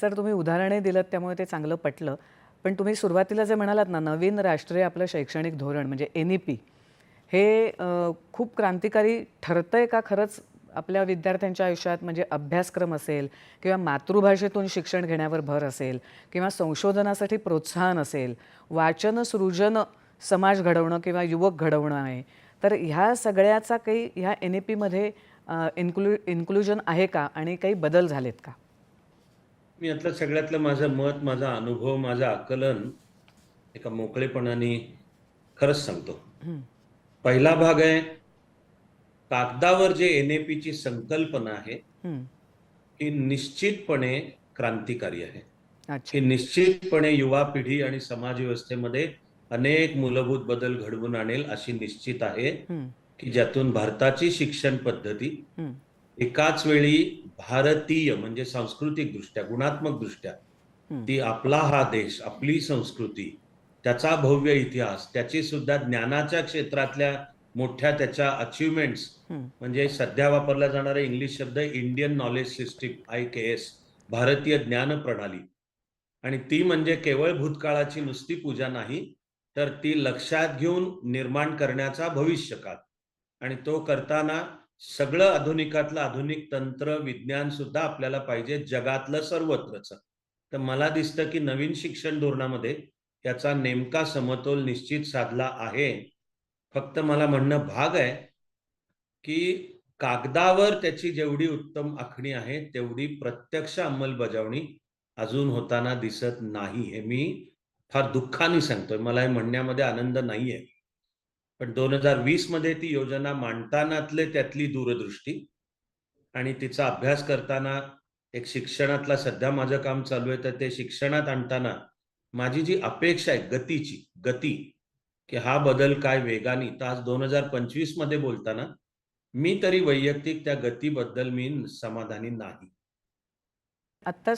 Sir तुम्ही उदाहरणे दिलं त्यामुळे ते चांगलं पटलं. पण तुम्ही सुरुवातीला जे म्हणालात ना नवीन राष्ट्रीय आपलं शैक्षणिक धोरण म्हणजे एन ई पी हे खूप क्रांतिकारी ठरतंय का खरंच आपल्या विद्यार्थ्यांच्या आयुष्यात? म्हणजे अभ्यासक्रम असेल किंवा मातृभाषेतून शिक्षण घेण्यावर भर असेल किंवा संशोधनासाठी प्रोत्साहन असेल वाचन सृजन समाज घडवणं किंवा युवक घडवणं आहे तर ह्या सगळ्याचा काही ह्या एन ई पीमध्ये इन्क्लू इन्क्लुजन आहे का? आणि काही बदल झालेत का? मी यातलं सगळ्यातलं माझं मत माझा अनुभव माझं आकलन एका मोकळेपणाने खरंच सांगतो. पहिला भाग आहे कागदावर जे एन ए पीची संकल्पना आहे हं. निश्चितपणे क्रांतिकारी आहे. ही निश्चितपणे युवा पिढी आणि समाज व्यवस्थेमध्ये अनेक मूलभूत बदल घडवून आणेल अशी निश्चित आहे की ज्यातून भारताची शिक्षण पद्धती एकाच वेळी भारतीय म्हणजे सांस्कृतिक दृष्ट्या गुणात्मक दृष्ट्या. ती आपला हा देश आपली संस्कृती त्याचा भव्य इतिहास त्याची सुद्धा ज्ञानाच्या क्षेत्रातल्या मोठ्या त्याच्या अचिव्हमेंट्स हं, म्हणजे सध्या वापरला जाणारा इंग्लिश शब्द Indian knowledge system I K S भारतीय ज्ञान प्रणाली. आणि ती म्हणजे केवळ भूतकाळाची नुसती पूजा नाही तर ती लक्षात घेऊन निर्माण करण्याचा भविष्यकाळ. आणि तो करताना सगळं आधुनिकातलं आधुनिक तंत्र विज्ञान सुद्धा आपल्याला पाहिजे जगातलं सर्वत्रच. तर मला दिसतं की नवीन शिक्षण धोरणामध्ये याचा नेमका समतोल निश्चित साधला आहे. फक्त मला म्हणणं भाग आहे की कागदावर त्याची जेवढी उत्तम आखणी आहे तेवढी प्रत्यक्ष अंमलबजावणी अजून होताना दिसत नाही हे मी फार दुःखाने सांगतोय. मला हे म्हणण्यामध्ये आनंद नाहीये. पण दोन हजार वीसमध्ये ती योजना मांडतानातले त्यातली दूरदृष्टी आणि तिचा अभ्यास करताना एक शिक्षणातला सध्या माझं काम चालू आहे तर ते शिक्षणात आणताना माझी जी अपेक्षा आहे गतीची गती की हा बदल काय वेगाने तर आज दोन हजार पंचवीसमध्ये बोलताना मी तरी वैयक्तिक त्या गतीबद्दल मी समाधानी नाही. आत्ताच